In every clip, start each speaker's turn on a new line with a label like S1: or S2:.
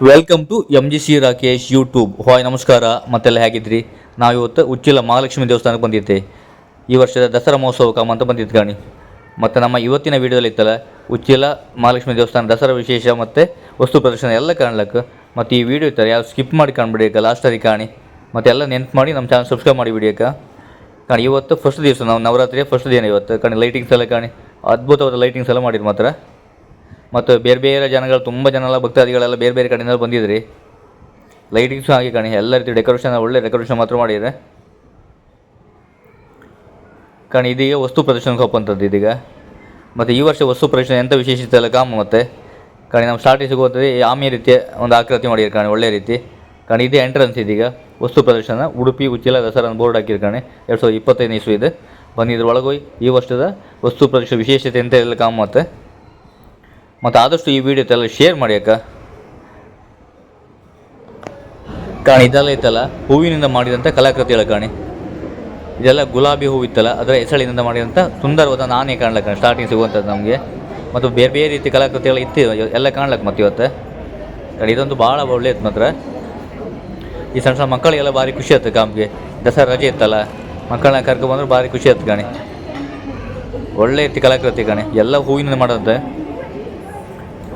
S1: Welcome to M G C Rakesh YouTube hi ನಮಸ್ಕಾರ. ಮತ್ತೆಲ್ಲ ಹೇಗಿದ್ರಿ? ನಾವು ಇವತ್ತು ಉಚ್ಚಿಲ ಮಹಾಲಕ್ಷ್ಮಿ ದೇವಸ್ಥಾನಕ್ಕೆ ಬಂದಿದ್ದೆ. ಈ ವರ್ಷದ ದಸರಾ ಮಹೋತ್ಸವಕ್ಕೆ ಅಂತ ಬಂದಿದ್ದು ಕಾಣಿ ಮತ್ತು ನಮ್ಮ ಇವತ್ತಿನ ವಿಡಿಯೋದಲ್ಲಿ ಇತ್ತಲ್ಲ ಉಚ್ಚಿಲ ಮಹಾಲಕ್ಷ್ಮಿ ದೇವಸ್ಥಾನ ದಸರಾ ವಿಶೇಷ ಮತ್ತು ವಸ್ತು ಪ್ರದರ್ಶನ ಎಲ್ಲ ಕಾಣ್ಲಕ್ಕೆ. ಮತ್ತು ಈ ವಿಡಿಯೋ ಇರ್ತಾರೆ ಯಾರು ಸ್ಕಿಪ್ ಮಾಡಿ ಕಾಣ್ಬಿಡಿಯಕ್ಕೆ ಲಾಸ್ಟಲ್ಲಿ ಕಾಣಿ. ಮತ್ತು ಎಲ್ಲ ನೆನ್ಪು ಮಾಡಿ ನಮ್ಮ ಚಾನಲ್ ಸಬ್ಸ್ಕ್ರೈಬ್ ಮಾಡಿ ವಿಡಿಯೋಕ್ಕೆ ಕಾಣಿ, ಇವತ್ತು ಫಸ್ಟ್ ದಿವಸ ನಾವು ನವರಾತ್ರಿಯ ಫಸ್ಟ್ ದಿನ ಇವತ್ತು. ಕಾಣಿ ಲೈಟಿಂಗ್ಸ್ ಎಲ್ಲ ಕಾಣಿ. ಅದ್ಭುತವಾದ ಲೈಟಿಂಗ್ಸ್ ಎಲ್ಲ ಮಾಡಿದ್ರು ಮಾತ್ರ. ಮತ್ತು ಬೇರೆ ಬೇರೆ ಜನಗಳು, ತುಂಬ ಜನ ಎಲ್ಲ ಭಕ್ತಾದಿಗಳೆಲ್ಲ ಬೇರೆ ಬೇರೆ ಕಡೆಯಿಂದ ಬಂದಿದ್ರಿ. ಲೈಟಿಂಗ್ಸು ಹಾಗೆ ಕಾಣಿ, ಎಲ್ಲ ರೀತಿ ಡೆಕೋರೇಷನ್ ಒಳ್ಳೆ ಡೆಕೋರೇಷನ್ ಮಾತ್ರ ಮಾಡಿದೆ ಕಾಣಿ, ಇದೀಗ ವಸ್ತು ಪ್ರದರ್ಶನಕ್ಕೆ ಹೋಗುವಂಥದ್ದು ಇದೀಗ. ಮತ್ತು ಈ ವರ್ಷ ವಸ್ತು ಪ್ರದರ್ಶನ ಎಂಥ ವಿಶೇಷತೆ ಎಲ್ಲ ಕಾಮ ಮತ್ತು. ಕಾಣಿ, ನಮ್ಮ ಸ್ಟಾರ್ಟಿಂಗ್ ಸಿಗುವಂಥದ್ದು ಆಮೆ ರೀತಿಯ ಒಂದು ಆಕೃತಿ ಮಾಡಿದ್ರು ಕಾಣಿ, ಒಳ್ಳೆ ರೀತಿ. ಕಾಣಿ, ಇದೇ ಎಂಟ್ರೆನ್ಸ್ ಇದೀಗ. ವಸ್ತು ಪ್ರದರ್ಶನ, ಉಡುಪಿ, ಉಚ್ಚಿಲ, ದಸರಾ ಬೋರ್ಡ್ ಹಾಕಿರ್ಕಾಣೆ ಎರಡು ಸಾವಿರದ ಇಪ್ಪತ್ತೈದು ಇಸ್ವಿ ಇದೆ ಬಂದಿದ್ರ ಒಳಗೋಗಿ ಈ ವರ್ಷದ ವಸ್ತು ಪ್ರದರ್ಶನ ವಿಶೇಷತೆ ಅಂತ ಎಲ್ಲ ಕಾಮ ಮತ್ತೆ. ಮತ್ತು ಆದಷ್ಟು ಈ ವಿಡಿಯೋ ಎಲ್ಲ ಶೇರ್ ಮಾಡಿ ಅಕ್ಕ. ಕಾಣಿ, ಇದೆಲ್ಲ ಇತ್ತಲ್ಲ ಹೂವಿನಿಂದ ಮಾಡಿದಂಥ ಕಲಾಕೃತಿಗಳ ಕಾಣಿ. ಇದೆಲ್ಲ ಗುಲಾಬಿ ಹೂವು ಇತ್ತಲ್ಲ, ಅದರ ಹೆಸಳಿನಿಂದ ಮಾಡಿದಂಥ ಸುಂದರವಾದ ನಾನೇ ಕಾಣ್ಲಕ್ಕ ಸ್ಟಾರ್ಟಿಂಗ್ ಸಿಗುವಂಥದ್ದು ನಮಗೆ. ಮತ್ತು ಬೇರೆ ಬೇರೆ ರೀತಿ ಕಲಾಕೃತಿಗಳು ಇತ್ತು, ಎಲ್ಲ ಕಾಣ್ಲಕ್ಕೆ ಮತ್ತು ಇವತ್ತು. ಕಡೆ ಇದೊಂದು ಭಾಳ ಒಳ್ಳೆಯದು ಮಾತ್ರ. ಈ ಸಣ್ಣ ಸಣ್ಣ ಮಕ್ಕಳಿಗೆಲ್ಲ ಭಾರಿ ಖುಷಿ ಆಯ್ತು ಕಾಮ್ಗೆ ದಸರಾ ರಜೆ ಇತ್ತಲ್ಲ, ಮಕ್ಕಳನ್ನ ಕರ್ಕೊಂಡ್ಬಂದ್ರೆ ಭಾರಿ ಖುಷಿ ಆಯ್ತು ಕಾಣಿ. ಒಳ್ಳೆ ಇತ್ತು ಕಲಾಕೃತಿ ಕಾಣಿ, ಎಲ್ಲ ಹೂವಿನಿಂದ ಮಾಡೋದಂತೆ.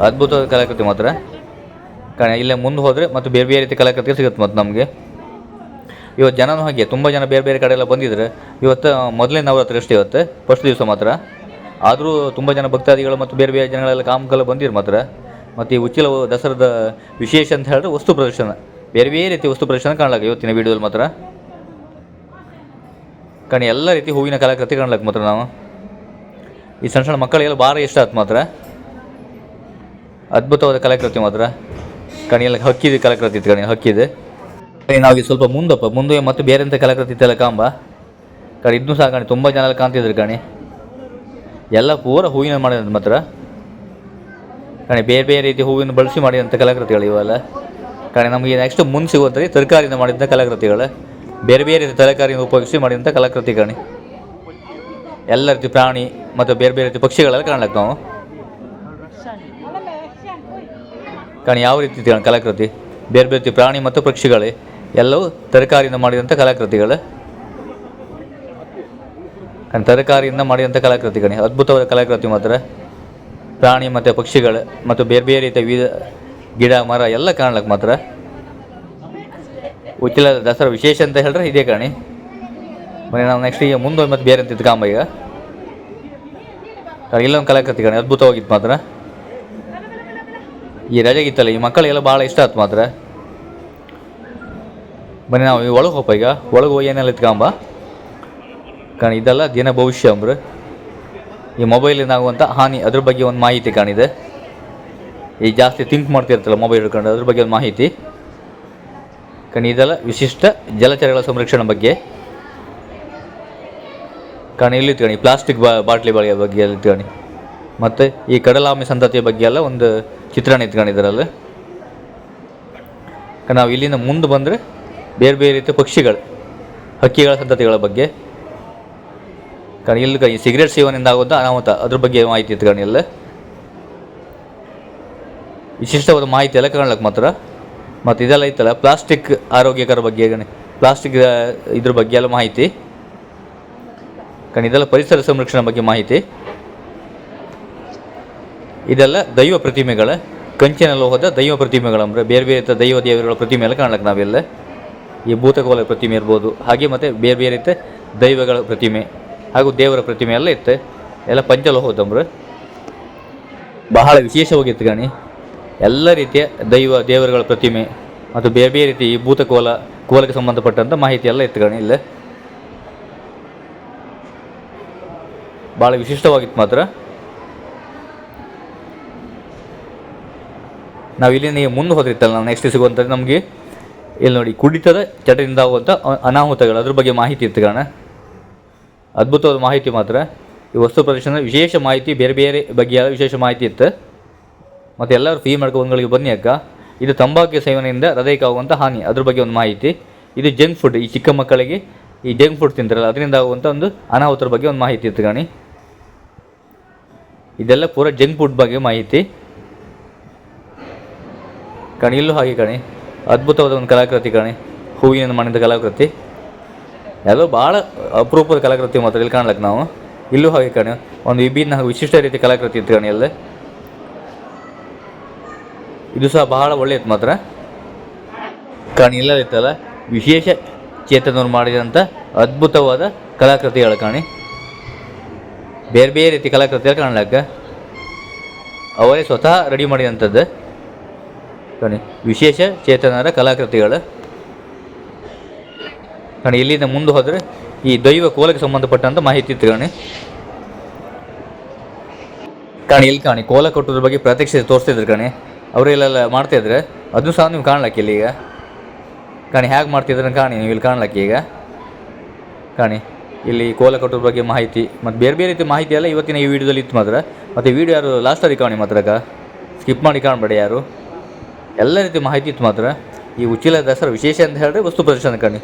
S1: ಅದ್ಭುತವಾದ ಕಲಾಕೃತಿ ಮಾತ್ರ. ಕಾರಣ ಇಲ್ಲೇ ಮುಂದೆ ಹೋದರೆ ಮತ್ತು ಬೇರೆ ಬೇರೆ ರೀತಿ ಕಲಾಕೃತಿ ಸಿಗುತ್ತೆ ಮತ್ತು ನಮಗೆ. ಇವತ್ತು ಜನನೂ ಹಾಗೆ, ತುಂಬ ಜನ ಬೇರೆ ಬೇರೆ ಕಡೆ ಎಲ್ಲ ಬಂದಿದ್ದಾರೆ ಇವತ್ತು ಮೊದಲೇ ನವರಾತ್ರಿ ಅಷ್ಟೇ ಇವತ್ತು, ಫಸ್ಟ್ ದಿವಸ ಮಾತ್ರ. ಆದರೂ ತುಂಬ ಜನ ಭಕ್ತಾದಿಗಳು ಮತ್ತು ಬೇರೆ ಬೇರೆ ಜನಗಳೆಲ್ಲ ಕಾಮಕಲ್ಲ ಬಂದಿರು ಮಾತ್ರ. ಮತ್ತು ಈ ಉಚ್ಚಿಲ ದಸರಾದ ವಿಶೇಷ ಅಂತ ಹೇಳಿದ್ರೆ ವಸ್ತು ಪ್ರದರ್ಶನ. ಬೇರೆ ಬೇರೆ ರೀತಿ ವಸ್ತು ಪ್ರದರ್ಶನ ಕಾಣ್ಲಕ್ಕ ಇವತ್ತಿನ ವೀಡಿಯೋದಲ್ಲಿ ಮಾತ್ರ. ಕಾಣಿ, ಎಲ್ಲ ರೀತಿ ಹೂವಿನ ಕಲಾಕೃತಿ ಕಾಣ್ಲಕ್ಕ ಮಾತ್ರ ನಾವು. ಈ ಸಣ್ಣ ಸಣ್ಣ ಮಕ್ಕಳಿಗೆಲ್ಲ ಭಾರಿ ಇಷ್ಟ ಆಯ್ತು ಮಾತ್ರ. ಅದ್ಭುತವಾದ ಕಲಾಕೃತಿ ಮಾತ್ರ. ಕಣಿಯಲ್ಲಿ ಹಕ್ಕಿದೆ ಕಲಾಕೃತಿ ಇತ್ತು ಕಣಿ ಹಕ್ಕಿದೆ. ನಾವು ಸ್ವಲ್ಪ ಮುಂದಪ್ಪ. ಮುಂದೆ ಮತ್ತೆ ಬೇರೆ ಅಂತ ಕಲಾಕೃತಿ ಇತ್ತಲ್ಲ ಕಾಂಬ? ಕಡೆ ಇದನ್ನು ಸಹ ಕಣಿ, ತುಂಬ ಜನ ಕಾಣ್ತಿದ್ರು ಕಣಿ. ಎಲ್ಲ ಪೂರ ಹೂವಿನ ಮಾಡಿದಂತ ಮಾತ್ರ. ಕಣಿ, ಬೇರೆ ಬೇರೆ ರೀತಿ ಹೂವಿನ ಬಳಸಿ ಮಾಡಿದಂಥ ಕಲಾಕೃತಿಗಳು ಇವೆಲ್ಲ. ಕಣಿ, ನಮಗೆ ನೆಕ್ಸ್ಟ್ ಮುಂದೆ ಸಿಗುವಂಥದ್ದು ತರಕಾರಿಯಿಂದ ಮಾಡಿದಂಥ ಕಲಾಕೃತಿಗಳು. ಬೇರೆ ಬೇರೆ ರೀತಿ ತರಕಾರಿಯನ್ನು ಉಪಯೋಗಿಸಿ ಮಾಡಿದಂಥ ಕಲಾಕೃತಿ ಕಣಿ. ಎಲ್ಲ ರೀತಿ ಪ್ರಾಣಿ ಮತ್ತು ಬೇರೆ ಬೇರೆ ರೀತಿ ಪಕ್ಷಿಗಳೆಲ್ಲ ಕಾಣ್ಲಕ್ಕ ನಾವು. ಕಾರಣ ಯಾವ ರೀತಿ ಕಲಾಕೃತಿ? ಬೇರೆ ಬೇರೆ ಪ್ರಾಣಿ ಮತ್ತು ಪಕ್ಷಿಗಳೇ, ಎಲ್ಲವೂ ತರಕಾರಿಯಿಂದ ಮಾಡಿದಂಥ ಕಲಾಕೃತಿಗಳು. ಕಾರಣ ತರಕಾರಿಯಿಂದ ಮಾಡಿದಂಥ ಕಲಾಕೃತಿ ಕಣಿ. ಅದ್ಭುತವಾದ ಕಲಾಕೃತಿ ಮಾತ್ರ. ಪ್ರಾಣಿ ಮತ್ತು ಪಕ್ಷಿಗಳು ಮತ್ತು ಬೇರೆ ಬೇರೆ ರೀತಿಯ ವಿವಿಧ ಗಿಡ, ಮರ ಎಲ್ಲ ಕಾಣಲಿಕ್ಕೆ ಮಾತ್ರ. ಉಚ್ಚಿಲ ದಸರಾ ವಿಶೇಷ ಅಂತ ಹೇಳಿದ್ರೆ ಇದೇ ಕಾಣಿ. ಮನೆ ನಾವು ನೆಕ್ಸ್ಟ್ ಈಗ ಮುಂದೆ ಮತ್ತೆ ಬೇರೆ ಅಂತ ಕಾಂಬ ಈಗ. ಇಲ್ಲೊಂದು ಕಲಾಕೃತಿ ಕಣಿ. ಅದ್ಭುತವಾಗಿತ್ತು ಮಾತ್ರ. ಈ ರಜೆಗಿತ್ತಲ್ಲ, ಈ ಮಕ್ಕಳಿಗೆಲ್ಲ ಭಾಳ ಇಷ್ಟ ಆಯ್ತು ಮಾತ್ರ. ಬನ್ನಿ ನಾವು ಈ ಒಳಗೆ ಹೋಗಪ್ಪ ಈಗ. ಒಳಗೆ ಹೋಗಿ ಏನೆಲ್ಲ ಇತ್ಕೊಂಬ ಕಾಣಿ, ಇದೆಲ್ಲ ದಿನ ಭವಿಷ್ಯ ಅಂಬ್ರು. ಈ ಮೊಬೈಲಿಂದ ಆಗುವಂಥ ಹಾನಿ, ಅದ್ರ ಬಗ್ಗೆ ಒಂದು ಮಾಹಿತಿ ಕಾಣಿದೆ ಈ ಜಾಸ್ತಿ ಥಿಂಕ್ ಮಾಡ್ತಿರ್ತಲ್ಲ ಮೊಬೈಲ್ ಹಿಡ್ಕೊಂಡು, ಅದ್ರ ಬಗ್ಗೆ ಒಂದು ಮಾಹಿತಿ. ಕಾಣಿ, ಇದೆಲ್ಲ ವಿಶಿಷ್ಟ ಜಲಚರಗಳ ಸಂರಕ್ಷಣೆ ಬಗ್ಗೆ. ಕಾಣಿ, ಇಲ್ಲಿ ಇತ್ಕಣಿ ಪ್ಲಾಸ್ಟಿಕ್ ಬಾ, ಬಾಟ್ಲಿ ಬಳಕೆ ಬಗ್ಗೆ ಎಲ್ಲ ಇತ್ಕಣಿ ಮತ್ತು ಈ ಕಡಲಾಮೆ ಸಂತತಿಯ ಬಗ್ಗೆ ಎಲ್ಲ ಒಂದು ಚಿತ್ರಣ ಇಟ್ಕೊಂಡಿದ್ದಾರಲ್ಲ ನಾವು ಇಲ್ಲಿಂದ ಮುಂದೆ ಬಂದರೆ ಬೇರೆ ಬೇರೆ ರೀತಿಯ ಪಕ್ಷಿಗಳು, ಹಕ್ಕಿಗಳ ಸಂತತಿಗಳ ಬಗ್ಗೆ. ಕಾರಣ ಇಲ್ಲಿ ಈ ಸಿಗರೇಟ್ ಸೇವನೆಯಿಂದ ಆಗುವಂಥ ಅನಾಹುತ, ಅದ್ರ ಬಗ್ಗೆ ಮಾಹಿತಿ ಇತ್ಕೊಂಡು ಎಲ್ಲ ವಿಶಿಷ್ಟವಾದ ಮಾಹಿತಿ ಎಲ್ಲ ಕಾಣ್ಲಕ್ಕೆ ಮಾತ್ರ. ಮತ್ತು ಇದೆಲ್ಲ ಐತಲ್ಲ, ಪ್ಲಾಸ್ಟಿಕ್ ಆರೋಗ್ಯಕರ ಬಗ್ಗೆ ಪ್ಲಾಸ್ಟಿಕ್ ಇದ್ರ ಬಗ್ಗೆ ಎಲ್ಲ ಮಾಹಿತಿ. ಕಣ ಇದೆಲ್ಲ ಪರಿಸರ ಸಂರಕ್ಷಣೆ ಬಗ್ಗೆ ಮಾಹಿತಿ. ಇದೆಲ್ಲ ದೈವ ಪ್ರತಿಮೆಗಳ, ಕಂಚಿನ ಲೋಹದ ದೈವ ಪ್ರತಿಮೆಗಳು ಅಂದರೆ ಬೇರೆ ಬೇರೆ ದೈವ ದೇವರುಗಳ ಪ್ರತಿಮೆ ಎಲ್ಲ ಕಾಣಲಿಕ್ಕೆ ನಾವೆಲ್ಲ. ಈ ಭೂತಕೋಲ ಪ್ರತಿಮೆ ಇರ್ಬೋದು, ಹಾಗೆ ಮತ್ತು ಬೇರೆ ಬೇರೆ ರೀತಿಯ ದೈವಗಳ ಪ್ರತಿಮೆ ಹಾಗೂ ದೇವರ ಪ್ರತಿಮೆ ಎಲ್ಲ ಇತ್ತು ಎಲ್ಲ ಪಂಚಲೋಹದಂಬ್ರೆ ಬಹಳ ವಿಶೇಷವಾಗಿತ್ತು ಗಣಿ. ಎಲ್ಲ ರೀತಿಯ ದೈವ ದೇವರುಗಳ ಪ್ರತಿಮೆ ಮತ್ತು ಬೇರೆ ಬೇರೆ ರೀತಿ ಈ ಭೂತಕೋಲ, ಕೋಲಕ್ಕೆ ಸಂಬಂಧಪಟ್ಟಂಥ ಮಾಹಿತಿ ಎಲ್ಲ ಇತ್ತು ಗಣಿ ಇಲ್ಲೇ. ಭಾಳ ವಿಶಿಷ್ಟವಾಗಿತ್ತು ಮಾತ್ರ. ನಾವು ಇಲ್ಲಿ ನೀವು ಮುಂದೆ ಹೋದಿರ್ತಲ್ಲ ನಾವು ನೆಕ್ಸ್ಟ್ ಸಿಗುವಂಥದ್ದು ನಮಗೆ ಇಲ್ಲಿ ನೋಡಿ ಕುಡಿತದ ಚಟದಿಂದ ಆಗುವಂಥ ಅನಾಹುತಗಳು. ಅದ್ರ ಬಗ್ಗೆ ಮಾಹಿತಿ ಇತ್ತು ಕಾರಣ ಅದ್ಭುತವಾದ ಮಾಹಿತಿ ಮಾತ್ರ. ಈ ವಸ್ತು ಪ್ರದರ್ಶನದ ವಿಶೇಷ ಮಾಹಿತಿ, ಬೇರೆ ಬೇರೆ ಬಗೆಯ ವಿಶೇಷ ಮಾಹಿತಿ ಇತ್ತು. ಮತ್ತು ಎಲ್ಲರೂ ಫೀ ಮಾಡ್ಕೊಂಡ್ಗಳಿಗೆ ಬನ್ನಿ ಅಕ್ಕ. ಇದು ತಂಬಾಕು ಸೇವನೆಯಿಂದ ಹೃದಯಕ್ಕೆ ಆಗುವಂಥ ಹಾನಿ. ಅದ್ರ ಬಗ್ಗೆ ಒಂದು ಮಾಹಿತಿ. ಇದು ಜಂಕ್ ಫುಡ್ ಈ ಚಿಕ್ಕ ಮಕ್ಕಳಿಗೆ ಈ ಜಂಕ್ ಫುಡ್ ತಿಂತಾರಲ್ಲ, ಅದರಿಂದ ಆಗುವಂಥ ಒಂದು ಅನಾಹುತರ ಬಗ್ಗೆ ಒಂದು ಮಾಹಿತಿ ಇತ್ತು ಕಾಣಿ ಇದೆಲ್ಲ ಪೂರ ಜಂಕ್ ಫುಡ್ ಬಗ್ಗೆ ಮಾಹಿತಿ. ಕಣಿ, ಇಲ್ಲೂ ಹಾಗೆ ಕಣಿ. ಅದ್ಭುತವಾದ ಒಂದು ಕಲಾಕೃತಿ ಕಣಿ. ಹೂವಿನಿಂದ ಮಾಡಿದ ಕಲಾಕೃತಿ. ಎಲ್ಲೋ ಭಾಳ ಅಪರೂಪದ ಕಲಾಕೃತಿ ಮಾತ್ರ ಇಲ್ಲಿ ಕಾಣ್ಲಕ್ಕೆ ನಾವು. ಇಲ್ಲೂ ಹಾಗೆ ಕಣಿ. ಒಂದು ವಿಭಿನ್ನ ವಿಶಿಷ್ಟ ರೀತಿಯ ಕಲಾಕೃತಿ ಇತ್ತು ಕಣಿ ಅಲ್ಲೇ ಇದು ಸಹ ಬಹಳ ಒಳ್ಳೆಯದು ಮಾತ್ರ. ಕಾಣಿ ಇಲ್ಲ ಇತ್ತಲ್ಲ ವಿಶೇಷ ಚೇತನವ್ರು ಮಾಡಿದಂಥ ಅದ್ಭುತವಾದ ಕಲಾಕೃತಿಗಳು ಕಾಣಿ. ಬೇರೆ ಬೇರೆ ರೀತಿ ಕಲಾಕೃತಿಗಳು ಕಾಣ್ಲಕ್ಕ. ಅವರೇ ಸ್ವತಃ ರೆಡಿ ಮಾಡಿದಂಥದ್ದು ಕಣಿ ವಿಶೇಷ ಚೇತನರ ಕಲಾಕೃತಿಗಳು. ಕಣಿ ಇಲ್ಲಿಂದ ಮುಂದೆ ಹೋದರೆ ಈ ದೈವ ಕೋಲಕ್ಕೆ ಸಂಬಂಧಪಟ್ಟಂಥ ಮಾಹಿತಿ ಇತ್ತು ಕಣಿ ಕಾಣಿ ಇಲ್ಲಿ ಕಾಣಿ, ಕೋಲ ಕೊಟ್ಟದ್ರ ಬಗ್ಗೆ ಪ್ರತ್ಯಕ್ಷ ತೋರಿಸ್ತಿದ್ರು ಕಣಿ ಅವರೆಲ್ಲ ಮಾಡ್ತಾಯಿದ್ರೆ ಅದನ್ನು ಸಹ ನೀವು ಕಾಣ್ಲಕ್ಕೆ ಇಲ್ಲಿ ಈಗ. ಕಾಣಿ ಹೇಗೆ ಮಾಡ್ತಿದ್ರೆ ಕಾಣಿ, ನೀವು ಇಲ್ಲಿ ಕಾಣ್ಲಕ್ಕೆ ಈಗ. ಕಾಣಿ ಇಲ್ಲಿ ಕೋಲ ಕಟ್ಟೋದ್ರ ಬಗ್ಗೆ ಮಾಹಿತಿ, ಮತ್ತು ಬೇರೆ ಬೇರೆ ರೀತಿ ಮಾಹಿತಿ ಎಲ್ಲ ಇವತ್ತಿನ ಈ ವಿಡಿಯೋದಲ್ಲಿ ಇತ್ತು ಮಾತ್ರ. ಮತ್ತು ವಿಡಿಯೋ ಯಾರು ಲಾಸ್ಟಲ್ಲಿ ಕಾಣಿ ಮಾತ್ರ ಸ್ಕಿಪ್ ಮಾಡಿ ಕಾಣಬೇಡಿ ಯಾರು. ಎಲ್ಲ ರೀತಿ ಮಾಹಿತಿ ಇತ್ತು ಮಾತ್ರ. ಈ ಉಚ್ಚಿಲ ದಸರಾ ವಿಶೇಷ ಅಂತ ಹೇಳಿದ್ರೆ ವಸ್ತು ಪ್ರದರ್ಶನ ಕಣಿ.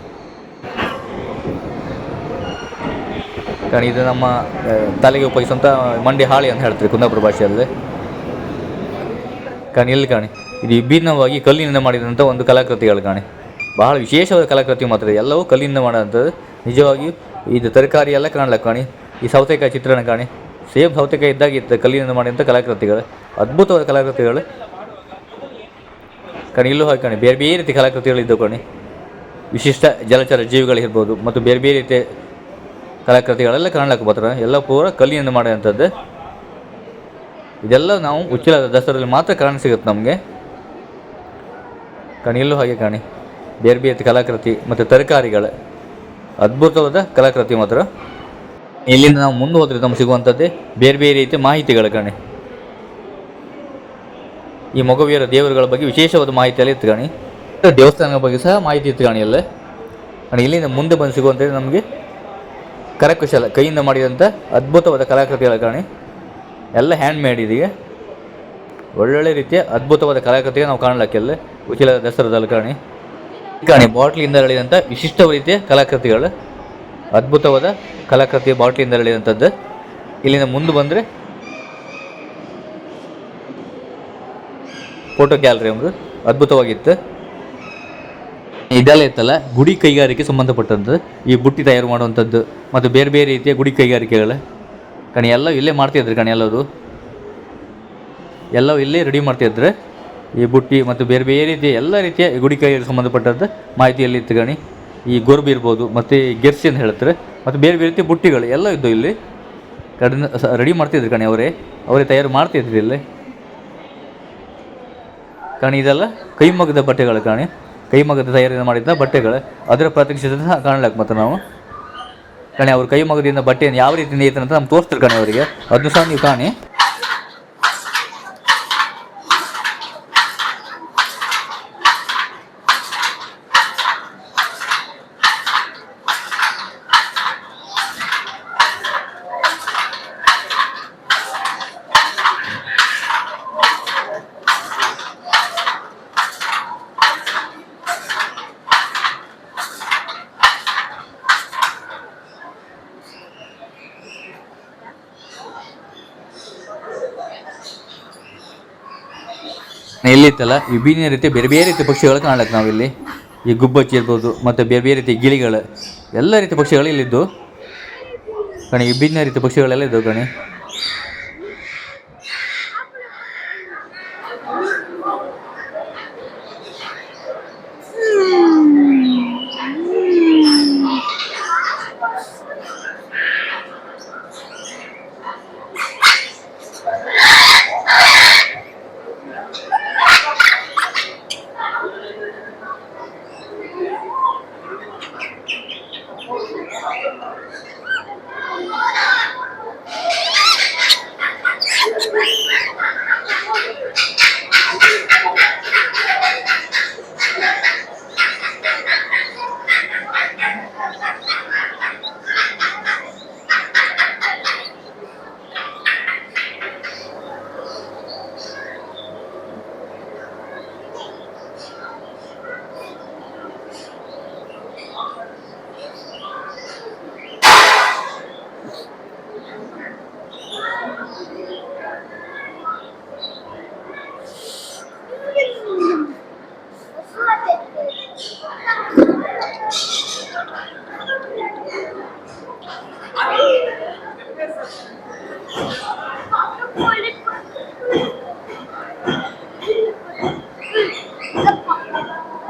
S1: ಕಣಿ, ಇದು ನಮ್ಮ ತಲೆಗೆ ಉಪಯೋಗಿಸುವಂಥ ಮಂಡಿ ಹಾಳಿ ಅಂತ ಹೇಳ್ತಾರೆ ಕುಂದಾಪುರ ಭಾಷೆಯಲ್ಲಿ. ಕಾಣಿ ಎಲ್ಲಿ ಕಾಣಿ. ಇದು ವಿಭಿನ್ನವಾಗಿ ಕಲ್ಲಿನಿಂದ ಮಾಡಿದಂಥ ಒಂದು ಕಲಾಕೃತಿಗಳು ಕಾಣಿ. ಬಹಳ ವಿಶೇಷವಾದ ಕಲಾಕೃತಿ ಮಾತ್ರ ಎಲ್ಲವೂ ಕಲ್ಲಿನಿಂದ ಮಾಡೋಂಥದ್ದು ನಿಜವಾಗಿಯೂ ಇದು ತರಕಾರಿ ಎಲ್ಲ ಕಾಣಲ್ಲ ಕಾಣಿ. ಈ ಸೌತೆಕಾಯಿ ಚಿತ್ರಣ ಕಾಣಿ. ಸೇಮ್ ಸೌತೆಕಾಯಿ ಇದ್ದಾಗಿತ್ತು ಕಲ್ಲಿನಿಂದ ಮಾಡಿದಂಥ ಕಲಾಕೃತಿಗಳು. ಅದ್ಭುತವಾದ ಕಲಾಕೃತಿಗಳು. ಕಣಿ ಇಲ್ಲೂ ಹಾಗೆ ಕಣಿ. ಬೇರೆ ಬೇರೆ ರೀತಿ ಕಲಾಕೃತಿಗಳು ಇದ್ದವು ಕಣಿ. ವಿಶಿಷ್ಟ ಜಲಚರ ಜೀವಿಗಳಿರ್ಬೋದು ಮತ್ತು ಬೇರೆ ಬೇರೆ ರೀತಿಯ ಕಲಾಕೃತಿಗಳೆಲ್ಲ ಕಾಣ್ಲಕ್ಕೆ ಬರ್ತಾರೆ. ಎಲ್ಲ ಪೂರ ಕಲ್ಲಿನಿಂದ ಮಾಡುವಂಥದ್ದು ಇದೆಲ್ಲ ನಾವು ಉಚ್ಚಿಲ ದಸರಾದಲ್ಲಿ ಮಾತ್ರ ಕಾಣ ಸಿಗುತ್ತೆ ನಮಗೆ. ಕಣಿಯಲ್ಲೂ ಹಾಗೆ ಕಾಣಿ. ಬೇರೆ ಬೇರೆ ಕಲಾಕೃತಿ ಮತ್ತು ತರಕಾರಿಗಳು. ಅದ್ಭುತವಾದ ಕಲಾಕೃತಿ ಮಾತ್ರ. ಇಲ್ಲಿಂದ ನಾವು ಮುಂದೆ ಹೋದರೆ ನಮ್ಗೆ ಸಿಗುವಂಥದ್ದೇ ಬೇರೆ ಬೇರೆ ರೀತಿಯ ಮಾಹಿತಿಗಳು ಕಣಿ. ಈ ಮಗುವಿಯರ ದೇವರುಗಳ ಬಗ್ಗೆ ವಿಶೇಷವಾದ ಮಾಹಿತಿಯಲ್ಲಿ ಇತ್ತುಗಾಣಿ ದೇವಸ್ಥಾನಗಳ ಬಗ್ಗೆ ಸಹ ಮಾಹಿತಿ ಇತ್ತುಗಾಣಿ ಅಲ್ಲೇ. ಇಲ್ಲಿಂದ ಮುಂದೆ ಬಂದು ಸಿಗುವಂಥದ್ದು ನಮಗೆ ಕರಕುಶಲ, ಕೈಯಿಂದ ಮಾಡಿದಂಥ ಅದ್ಭುತವಾದ ಕಲಾಕೃತಿಗಳ ಕಾಣಿ ಎಲ್ಲ ಹ್ಯಾಂಡ್ ಮೇಡ್ ಇದೀಗ ಒಳ್ಳೊಳ್ಳೆ ರೀತಿಯ ಅದ್ಭುತವಾದ ಕಲಾಕೃತಿಗೆ ನಾವು ಕಾಣಲಕ್ಕೆಲ್ಲ ಉಚಿಲ ದಸರಾದ ಕಾಣಿ. ಕಾಣಿ ಬಾಟ್ಲಿಯಿಂದ ಎಳೆದಂಥ ವಿಶಿಷ್ಟ ರೀತಿಯ ಕಲಾಕೃತಿಗಳು. ಅದ್ಭುತವಾದ ಕಲಾಕೃತಿ ಬಾಟ್ಲಿಯಿಂದ ಎಳೆದಂಥದ್ದು ಇಲ್ಲಿಂದ ಮುಂದೆ ಬಂದರೆ ಫೋಟೋ ಗ್ಯಾಲರಿ ಒಂದು ಅದ್ಭುತವಾಗಿತ್ತು. ಇದೆಲ್ಲ ಇತ್ತಲ್ಲ, ಗುಡಿ ಕೈಗಾರಿಕೆ ಸಂಬಂಧಪಟ್ಟಂಥದ್ದು ಈ ಬುಟ್ಟಿ ತಯಾರು ಮಾಡುವಂಥದ್ದು, ಮತ್ತು ಬೇರೆ ಬೇರೆ ರೀತಿಯ ಗುಡಿ ಕೈಗಾರಿಕೆಗಳು. ಕಣಿ ಎಲ್ಲ ಇಲ್ಲೇ ಮಾಡ್ತಿದ್ರು ಕಣಿ ಎಲ್ಲದು ಎಲ್ಲವೂ ಇಲ್ಲೇ ರೆಡಿ ಮಾಡ್ತಿದ್ರು ಈ ಬುಟ್ಟಿ ಮತ್ತು ಬೇರೆ ಬೇರೆ ರೀತಿಯ ಎಲ್ಲ ರೀತಿಯ ಗುಡಿ ಕೈಗೆ ಸಂಬಂಧಪಟ್ಟಂಥ ಮಾಹಿತಿಯಲ್ಲಿ ಇತ್ತು ಗಣಿ ಈ ಗೊರ್ಬಿ ಇರ್ಬೋದು, ಮತ್ತು ಗೆರ್ಸಿ ಅಂತ ಹೇಳ್ತಾರೆ. ಮತ್ತು ಬೇರೆ ಬೇರೆ ರೀತಿಯ ಬುಟ್ಟಿಗಳು ಎಲ್ಲ ಇದ್ದವು ಇಲ್ಲಿ. ಕಡಿಮೆ ರೆಡಿ ಮಾಡ್ತಿದ್ರು ಕಣಿ ಅವರೇ. ಅವರೇ ತಯಾರು ಮಾಡ್ತಿದ್ರು ಇಲ್ಲಿ ಕಾಣಿ ಇದೆಲ್ಲ? ಕೈಮಗ್ಗದ ಬಟ್ಟೆಗಳು ಕಾಣಿ. ಕೈಮಗ್ಗದ ತಯಾರಿಯಿಂದ ಮಾಡಿದ ಬಟ್ಟೆಗಳು. ಅದರ ಪ್ರತ್ಯಕ್ಷತೆ ಸಹ ಕಾಣ್ಲಕ್ಕೆ ಮತ್ತು ನಾವು. ಕಾಣಿ, ಅವ್ರ ಕೈಮಗ್ಗದಿಂದ ಬಟ್ಟೆಯನ್ನು ಯಾವ ರೀತಿ ನೇಯ್ತಾರೆ ಅಂತ ನಮ್ಗೆ ತೋರಿಸ್ತಾರೆ ಕಣಿ ಅವರಿಗೆ. ಅದನ್ನು ಸಹ ನೀವು ಕಾಣಿ. ಎಲ್ಲಿತ್ತಲ್ಲ? ವಿಭಿನ್ನ ರೀತಿಯ ಬೇರೆ ಬೇರೆ ರೀತಿಯ ಪಕ್ಷಿಗಳು ಕಾಣ್ಲಕ್ಕೆ ನಾವಿಲ್ಲಿ. ಈ ಗುಬ್ಬಚ್ಚಿ ಇರ್ಬೋದು, ಮತ್ತು ಬೇರೆ ಬೇರೆ ರೀತಿಯ ಗಿಳಿಗಳು. ಎಲ್ಲ ರೀತಿಯ ಪಕ್ಷಿಗಳು ಇಲ್ಲಿದ್ದು. ಕಣಿ, ವಿಭಿನ್ನ ರೀತಿಯ ಪಕ್ಷಿಗಳೆಲ್ಲ ಇದ್ದವು ಕಣಿ.
S2: Oh,
S1: my God.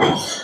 S1: Thank you.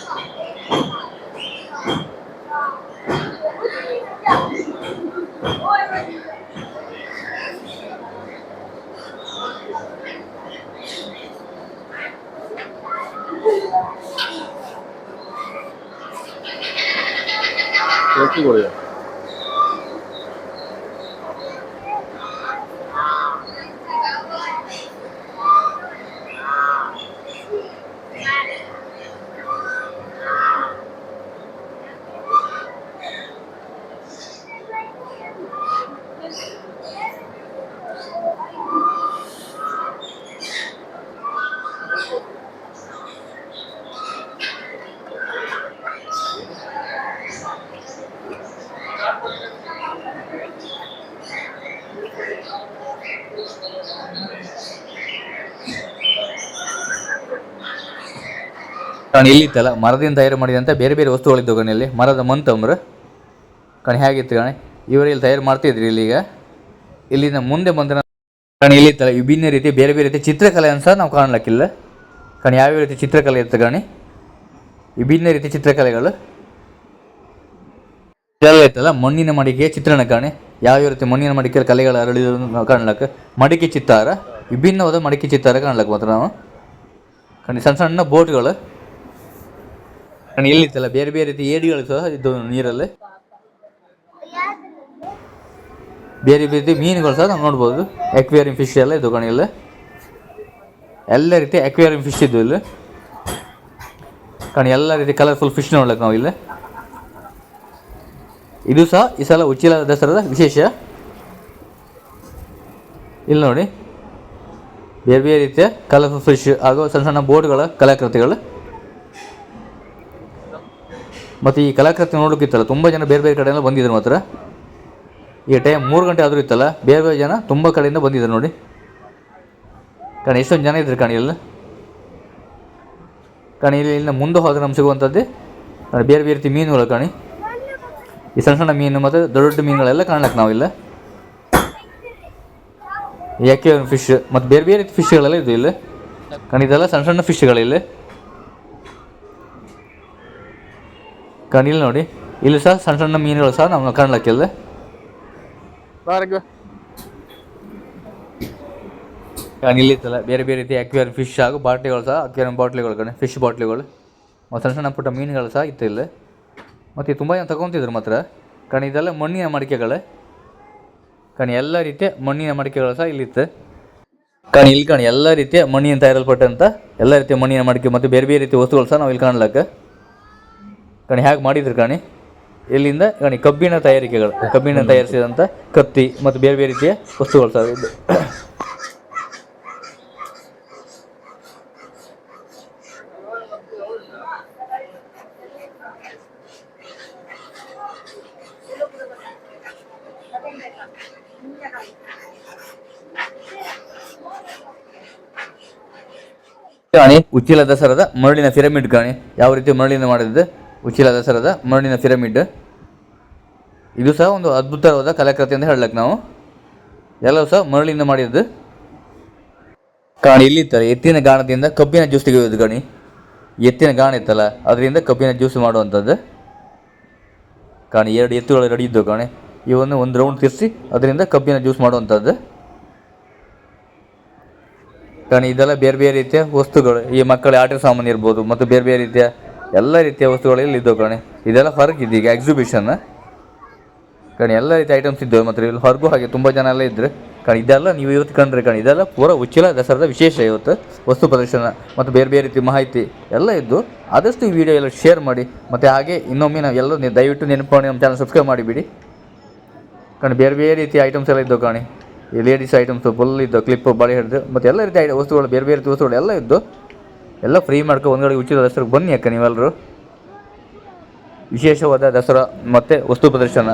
S1: ಕಾರಣ ಇಲ್ಲಿತ್ತಲ್ಲ ಮರದಿಂದ ತಯಾರು ಮಾಡಿದಂತ ಬೇರೆ ಬೇರೆ ವಸ್ತುಗಳಿದ್ದವು ಕಣಿ ಮರದ ಮಂತಮ್ರ ಕಣಿ ಹೇಗಿತ್ತು ಕಣೆ? ಇವರು ಇಲ್ಲಿ ತಯಾರು ಮಾಡ್ತಿದ್ರಿ ಇಲ್ಲಿಗ ಇಲ್ಲಿಂದ ಮುಂದೆ ಬಂದ ಕಣಿ ಇಲ್ಲಿತ್ತಲ್ಲ ವಿಭಿನ್ನ ರೀತಿ, ಬೇರೆ ಬೇರೆ ರೀತಿ ಚಿತ್ರಕಲೆಯನ್ನು ಸಹ ನಾವು ಕಾಣಲಿಕ್ಕಿಲ್ಲ. ಕಣಿ ಯಾವ ರೀತಿ ಚಿತ್ರಕಲೆ ಇತ್ತು ಕಣಿ? ವಿಭಿನ್ನ ರೀತಿ ಚಿತ್ರಕಲೆಗಳು. ಇತ್ತಲ್ಲ? ಮಣ್ಣಿನ ಮಡಿಕೆ ಚಿತ್ರಣ ಕಾಣಿ. ಯಾವ್ಯಾವ ರೀತಿ ಮಣ್ಣಿನ ಮಡಿಕೆ ಕಲೆಗಳು ನಾವು ಕಾಣ್ಲಕ್ಕ. ಮಡಿಕೆ ಚಿತ್ತಾರ. ವಿಭಿನ್ನವಾದ ಮಡಿಕೆ ಚಿತ್ತಾರ ಕಾಣ್ಲಕ್ಕ ಮಾತ್ರ ನಾವು. ಕಣಿ, ಸಣ್ಣ ಸಣ್ಣ ಬೋಟ್ಗಳು. ಕಣಿ ಎಲ್ಲಿತ್ತಲ್ಲ? ಬೇರೆ ಬೇರೆ ರೀತಿ ಏಡಿಗಳು ಸಹ ಇದ್ದವು ನೀರಲ್ಲಿ? ಬೇರೆ ಬೇರೆ ರೀತಿ ಮೀನುಗಳು ಸಹ ನಾವು ನೋಡ್ಬೋದು. ಅಕ್ವೇರಿಯಂ ಫಿಶ್ ಎಲ್ಲ ಇದ್ದು ಕಣಿಯಲ್ಲಿ ಎಲ್ಲ ರೀತಿ ಅಕ್ವೇರಿಯಂ ಫಿಶ್ ಇದ್ದು ಇಲ್ಲಿ. ಕಣ, ಎಲ್ಲ ರೀತಿ ಕಲರ್ಫುಲ್ ಫಿಶ್ ನೋಡ್ಲಕ್ಕೆ ನಾವು ಇಲ್ಲಿ. ಇದು ಸಹ ಈ ಸಲ ಉಚ್ಚಿಲ ದಸರಾದ ವಿಶೇಷ. ಇಲ್ಲಿ ನೋಡಿ. ಬೇರೆ ಬೇರೆ ರೀತಿಯ ಕಲರ್ಫುಲ್ ಫಿಶ್ ಹಾಗೂ ಸಣ್ಣ ಸಣ್ಣ ಬೋಟ್ಗಳ ಕಲಾಕೃತಿಗಳು. ಮತ್ತು ಈ ಕಲಾಕೃತಿ ನೋಡೋಕ್ಕಿತ್ತಲ್ಲ ತುಂಬ ಜನ ಬೇರೆ ಬೇರೆ ಕಡೆಯಿಂದ ಬಂದಿದ್ರು ಮಾತ್ರ. ಈ ಟೈಮ್ ಮೂರು ಗಂಟೆ ಆದರೂ ಇತ್ತಲ್ಲ, ಬೇರೆ ಬೇರೆ ಜನ ತುಂಬ ಕಡೆಯಿಂದ ಬಂದಿದ್ದಾರೆ ನೋಡಿ. ಕಾರಣ ಎಷ್ಟೊಂದು ಜನ ಇದ್ರು ಕಾಣಿ ಇಲ್ಲಿ ಕಾಣಿ, ಇಲ್ಲಿ, ಇಲ್ಲಿಂದ ಮುಂದೆ ಹೋದ್ರೆ ನಮ್ಗೆ ಸಿಗುವಂಥದ್ದೇ ಬೇರೆ ಬೇರೆ ರೀತಿ ಮೀನುಗಳು ಕಾಣಿ. ಈ ಸಣ್ಣ ಸಣ್ಣ ಮೀನು ಮತ್ತು ದೊಡ್ಡ ದೊಡ್ಡ ಮೀನುಗಳೆಲ್ಲ ಕಾಣ್ಲಕ್ಕೆ ನಾವಿಲ್ಲ ಯಾಕೆ ಫಿಶ್ ಮತ್ತು ಬೇರೆ ಬೇರೆ ರೀತಿ ಫಿಶ್ಗಳೆಲ್ಲ ಇದು ಇಲ್ಲಿ. ಕಾರಣ ಇದೆಲ್ಲ ಸಣ್ಣ ಸಣ್ಣ ಫಿಶ್ಗಳಿಲ್ಲಿ ಕಾರಣ ಇಲ್ಲಿ ನೋಡಿ. ಇಲ್ಲಿ ಸಹ ಸಣ್ಣ ಸಣ್ಣ ಮೀನುಗಳು ಸಹ ನಾವು ಕಾಣ್ಲಕ್ಕಿಲ್ಲ ಕಾರಣ ಇಲ್ಲಿ ಇತ್ತಲ್ಲ ಬೇರೆ ಬೇರೆ ರೀತಿ ಅಕ್ವೇರಿಯಂ ಫಿಶ್ ಹಾಗೂ ಬಾಟ್ಲಿಗಳು ಸಹ ಅಕ್ವೇರಿಯಂ ಬಾಟ್ಲಿಗಳು ಕಣೆ ಫಿಶ್ ಬಾಟ್ಲಿಗಳು. ಮತ್ತು ಸಣ್ಣ ಸಣ್ಣ ಪುಟ್ಟ ಮೀನುಗಳು ಸಹ ಇತ್ತು ಇಲ್ಲಿ. ಮತ್ತು ತುಂಬ ಏನು ತಗೊತಿದ್ರು ಮಾತ್ರ. ಕಾರಣ ಇದೆಲ್ಲ ಮಣ್ಣಿನ ಮಡಿಕೆಗಳು. ಕಾರಣ ಎಲ್ಲ ರೀತಿಯ ಮಣ್ಣಿನ ಮಡಿಕೆಗಳು ಸಹ ಇಲ್ಲಿತ್ತು ಕಾರಣ ಇಲ್ಲಿ ಕಾಣ ಎಲ್ಲ ರೀತಿಯ ಮಣ್ಣಿನ ತಯಾರಲ್ಪಟ್ಟಂಥ ಎಲ್ಲ ರೀತಿಯ ಮಣ್ಣಿನ ಮಡಿಕೆ ಮತ್ತು ಬೇರೆ ಬೇರೆ ರೀತಿಯ ವಸ್ತುಗಳು ಸಹ ನಾವು ಇಲ್ಲಿ ಕಾಣ್ಲಕ್ಕ. ಕಣಿ ಹೇಗೆ ಮಾಡಿದ್ರು ಕಣಿ? ಇಲ್ಲಿಂದ ಕಣಿ ಕಬ್ಬಿಣ ತಯಾರಿಕೆಗಳು ಕಬ್ಬಿಣ ತಯಾರಿಸಿದಂಥ ಕತ್ತಿ ಮತ್ತು ಬೇರೆ ಬೇರೆ ರೀತಿಯ ವಸ್ತುಗಳು ಸರ್ ಇದು ಕಾಣಿ ಉಚ್ಚಿಲ ದಸರದ ಮರಳಿನ ಪಿರಮಿಡ್ ಕಾಣಿ ಯಾವ ರೀತಿ ಮರಳಿನ ಮಾಡಿದ್ದು? ಉಚ್ಚಿಲ ದಸರಾದ ಮರಳಿನ ಪಿರಮಿಡ್. ಇದು ಸಹ ಒಂದು ಅದ್ಭುತವಾದ ಕಲಾಕೃತಿ ಅಂತ ಹೇಳಕ್ಕೆ ನಾವು. ಎಲ್ಲವೂ ಸಹ ಮರಳಿಂದ ಮಾಡಿದ್ದು. ಕಾಣಿ ಇತ್ತಲ್ಲ ಎತ್ತಿನ ಗಾಣದಿಂದ ಕಬ್ಬಿನ ಜ್ಯೂಸ್ ತೆಗೆಯೋದು ಕಾಣಿ. ಎತ್ತಿನ ಗಾಣ ಇತ್ತಲ್ಲ, ಅದರಿಂದ ಕಬ್ಬಿನ ಜ್ಯೂಸ್ ಮಾಡುವಂಥದ್ದು. ಕಾಣಿ ಎರಡು ಎತ್ತುಗಳು ರೆಡಿ ಇದ್ದವು ಕಾಣೆ. ಇವನ್ನು ಒಂದು ರೌಂಡ್ ತಿರ್ಸಿ ಅದರಿಂದ ಕಬ್ಬಿನ ಜ್ಯೂಸ್ ಮಾಡುವಂಥದ್ದು. ಕಾಣಿ ಇದೆಲ್ಲ ಬೇರೆ ಬೇರೆ ರೀತಿಯ ವಸ್ತುಗಳು. ಈ ಮಕ್ಕಳ ಆಟ ಸಾಮಾನು ಇರ್ಬೋದು, ಮತ್ತು ಬೇರೆ ಬೇರೆ ರೀತಿಯ ಎಲ್ಲ ರೀತಿಯ ವಸ್ತುಗಳು ಇಲ್ಲಿ ಇದ್ದವು ಕಣೆ. ಇದೆಲ್ಲ ಹೊರಗೆ ಈಗ ಎಕ್ಸಿಬಿಷನ್ ಕಣಿ, ಎಲ್ಲ ರೀತಿ ಐಟಮ್ಸ್ ಇದ್ದವು ಮತ್ತೆ ಇಲ್ಲಿ ಹೊರಗೂ ಹಾಗೆ ತುಂಬ ಜನ ಎಲ್ಲ ಇದ್ದರೆ ಕಾರಣ ಇದೆಲ್ಲ ನೀವು ಇವತ್ತು ಕಂಡ್ರೆ ಕಣಿ, ಇದೆಲ್ಲ ಪೂರ ಉಚ್ಚಿಲ ದಸರಾದ ವಿಶೇಷ ಇವತ್ತು. ವಸ್ತು ಪ್ರದರ್ಶನ ಮತ್ತು ಬೇರೆ ಬೇರೆ ರೀತಿ ಮಾಹಿತಿ ಎಲ್ಲ ಇದ್ದು ಆದಷ್ಟು ಈ ವಿಡಿಯೋ ಎಲ್ಲ ಶೇರ್ ಮಾಡಿ. ಮತ್ತು ಹಾಗೆ ಇನ್ನೊಮ್ಮೆ ನಾವು ಎಲ್ಲ ದಯವಿಟ್ಟು ನೆನಪು ನಮ್ಮ ಚಾನಲ್ ಸಬ್ಸ್ಕ್ರೈಬ್ ಮಾಡಿಬಿಡಿ. ಕಾಣಿ, ಬೇರೆ ಬೇರೆ ರೀತಿಯ ಐಟಮ್ಸ್ ಎಲ್ಲ ಇದ್ದವು ಕಾಣಿ. ಈ ಲೇಡೀಸ್ ಐಟಮ್ಸು ಫುಲ್ ಇದ್ದು ಕ್ಲಿಪ್ ಬಳೆ ಹಿಡಿದು ಮತ್ತು ಎಲ್ಲ ರೀತಿಯ ವಸ್ತುಗಳು, ಬೇರೆ ಬೇರೆ ರೀತಿ ವಸ್ತುಗಳು ಎಲ್ಲ ಇದ್ದು ಎಲ್ಲ ಫ್ರೀ ಮಾಡ್ಕೊ ಒಂದ್ಗಡೆ ಉಚಿತ ದಸರಾಗೆ ಬನ್ನಿ ಅಕ್ಕ ನೀವೆಲ್ಲರೂ ವಿಶೇಷವಾದ ದಸರಾ ಮತ್ತು ವಸ್ತು ಪ್ರದರ್ಶನ.